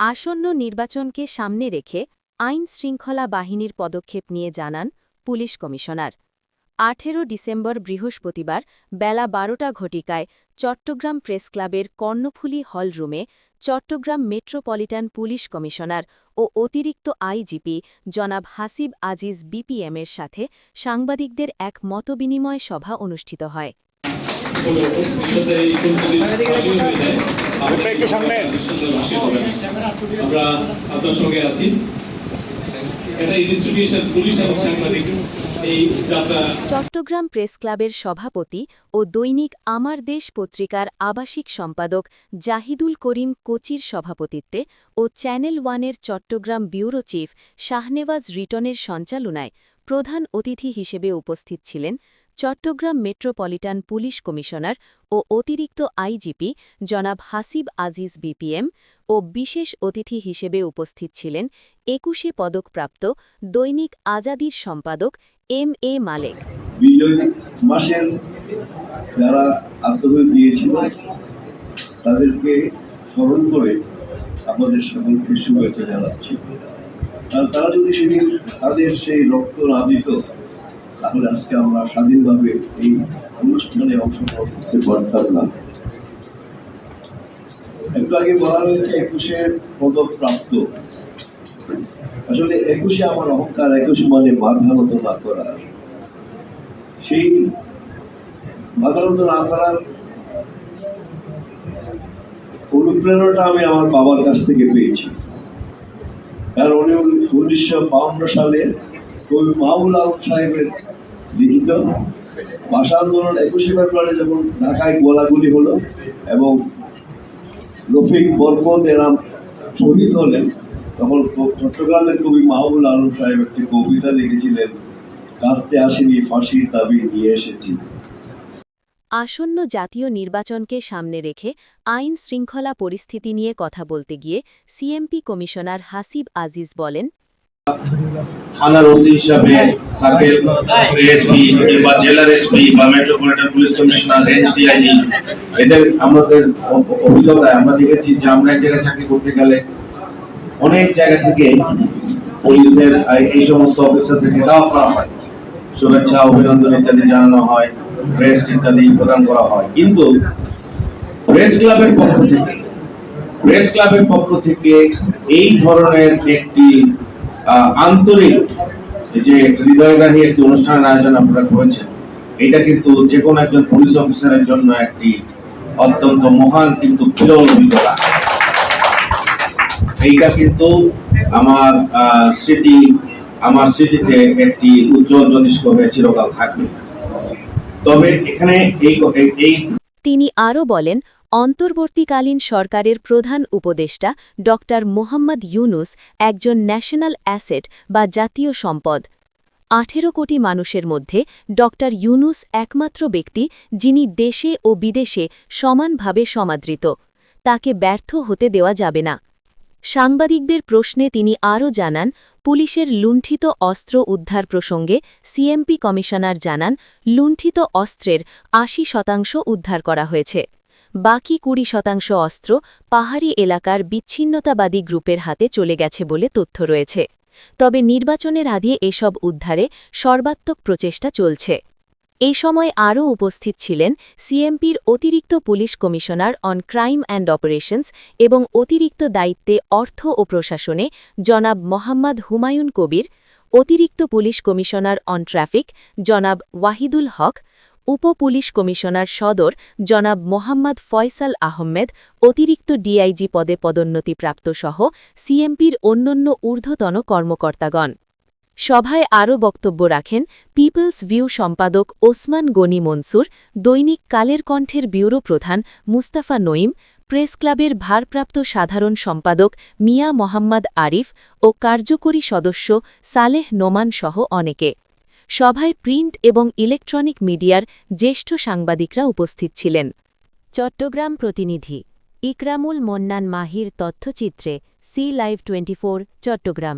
আসন্ন নির্বাচনকে সামনে রেখে আইন শৃঙ্খলা বাহিনীর পদক্ষেপ নিয়ে জানান পুলিশ কমিশনার। আঠেরো ডিসেম্বর বৃহস্পতিবার বেলা বারোটা ঘটিকায় চট্টগ্রাম প্রেস ক্লাবের কর্ণফুলী হলরুমে চট্টগ্রাম মেট্রোপলিটন পুলিশ কমিশনার ও অতিরিক্ত আইজিপি জনাব হাসিব আজিজ বিপিএমের সাথে সাংবাদিকদের এক মতবিনিময় সভা অনুষ্ঠিত হয়। এই হয়ে যায় একটু সামনে। আমরা আপনার সঙ্গে আছি এটা ইনস্টিটিউশন পুলিশ এবং সাংবাদিক চট্টগ্রাম প্রেস ক্লাবের সভাপতি ও দৈনিক আমার দেশ পত্রিকার আবাসিক সম্পাদক জাহিদুল করিম কোচির সভাপতিত্বে ও চ্যানেল ওয়ানের চট্টগ্রাম ব্যুরো চিফ শাহনেওয়াজ রিটনের সঞ্চালনায় প্রধান অতিথি হিসেবে উপস্থিত ছিলেন চট্টগ্রাম মেট্রোপলিটন পুলিশ কমিশনার ও অতিরিক্ত আইজিপি জনাব হাসিব আজিজ বিপিএম ও বিশেষ অতিথি হিসেবে উপস্থিত ছিলেন একুশে পদকপ্রাপ্ত দৈনিক আজাদির সম্পাদক এম এ মালেক। তাদেরকে স্মরণ করে আমাদের সকলকে শুভেচ্ছা জানাচ্ছি। তারা যদি সেদিন তাদের সেই রক্ত দিত তাহলে আজকে আমরা স্বাধীনভাবে এই অনুষ্ঠানে অংশগ্রহণ করতে পারতাম না। একটু আগে বলা হয়েছে একুশের পদক প্রাপ্ত আসলে একুশে আমার অহংকার, একুশ মানে মতো না করা। সেই মাথানত না করার অনুপ্রেরণাটা আমি আমার বাবার কাছ থেকে পেয়েছি। কারণ উনি উনিশশো বাউন্ন সালে কবি মাহবুল আলম সাহেবের লিখিত ভাষা আন্দোলন একুশে ফেব্রুয়ারি যখন ঢাকায় গোলাগুলি হলো এবং রফিক বরকত এরাম শহীদ হলেন, তখন চট্টগ্রামের কবি মাহবুল আলম সাহেব একটি কবিতা লিখেছিলেন, কাঁদতে আসেনি ফাঁসির দাবি নিয়ে এসেছি। আসন্ন জাতীয় নির্বাচনকে সামনে রেখে আইন শৃঙ্খলা পরিস্থিতি নিয়ে কথা বলতে গিয়ে সিএমপি কমিশনার হাসিব আজিজ বলেন থানার ওসি হিসাবে সার্কেল এএসপি কিংবা জেলার এসপি বা metropolitan police commissioner range DIG এদের আমাদের অভিজ্ঞতায় আমরা দেখেছি যে আমরা এক জায়গায় চাকরি করতে গেলে অনেক জায়গা থেকে পুলিশের এই- সমস্ত অফিসারদেরকে দেওয়া করা হয়। শুভেচ্ছা, অভিনন্দন ইত্যাদি জানানো হয় ক্রেস্ট ইত্যাদি প্রদান করা হয়। কিন্তু প্রেস ক্লাবের পক্ষ থেকে প্রেস ক্লাবের পক্ষ থেকে এই ধরনের একটি আন্তরিক যে হৃদয়গ্রাহী একটি অনুষ্ঠানের আয়োজন আপনারা করেছেন, এটা কিন্তু যে কোনো একজন পুলিশ অফিসারের জন্য একটি অত্যন্ত মহান কিন্তু বিরল অভিজ্ঞতা। এইটা কিন্তু আমার স্মৃতি, আমার স্মৃতিতে একটি উজ্জ্বল জ্যোতিষ্ক হয়ে চিরকাল থাকবে। তবে এখানে এই তিনি আরও বলেন অন্তর্বর্তীকালীন সরকারের প্রধান উপদেষ্টা ড মোহাম্মদ ইউনুস একজন ন্যাশনাল অ্যাসেট বা জাতীয় সম্পদ। আঠেরো কোটি মানুষের মধ্যে ড ইউনুস একমাত্র ব্যক্তি যিনি দেশে ও বিদেশে সমানভাবে সমাদৃত। তাকে ব্যর্থ হতে দেওয়া যাবে না। সাংবাদিকদের প্রশ্নে তিনি আরও জানান, পুলিশের লুণ্ঠিত অস্ত্র উদ্ধার প্রসঙ্গে সিএমপি কমিশনার জানান, লুণ্ঠিত অস্ত্রের আশি শতাংশ উদ্ধার করা হয়েছে। বাকি কুড়ি শতাংশ অস্ত্র পাহাড়ি এলাকার বিচ্ছিন্নতাবাদী গ্রুপের হাতে চলে গেছে বলে তথ্য রয়েছে। তবে নির্বাচনের আগে এসব উদ্ধারে সর্বাত্মক প্রচেষ্টা চলছে। এই সময় আরও উপস্থিত ছিলেন সিএমপির অতিরিক্ত police commissioner on crime and operations এবং অতিরিক্ত দায়িত্বে অর্থ ও প্রশাসনে জনাব মোহাম্মদ হুমায়ুন কবির অতিরিক্ত পুলিশ কমিশনার অন ট্রাফিক, জনাব ওয়াহিদুল হক উপ পুলিশ কমিশনার সদর, জনাব মোহাম্মদ ফয়সাল আহমেদ, অতিরিক্ত ডিআইজি পদে পদোন্নতিপ্রাপ্ত সহ সিএমপির অন্যান্য ঊর্ধ্বতন কর্মকর্তাগণ। সভায় আরও বক্তব্য রাখেন পিপলস ভিউ সম্পাদক ওসমান গনি মনসুর, দৈনিক কালের কণ্ঠের ব্যুরো প্রধান মুস্তাফা নঈম প্রেস ক্লাবের ভারপ্রাপ্ত সাধারণ সম্পাদক মিয়া মোহাম্মদ আরিফ ও কার্যকরী সদস্য সালেহ নোমান সহ অনেকে। সভায় প্রিন্ট এবং ইলেকট্রনিক মিডিয়ার জ্যেষ্ঠ সাংবাদিকরা উপস্থিত ছিলেন। চট্টগ্রাম প্রতিনিধি ইকরামুল মন্নান মাহির তথ্যচিত্রে, সি লাইভ টোয়েন্টি চট্টগ্রাম।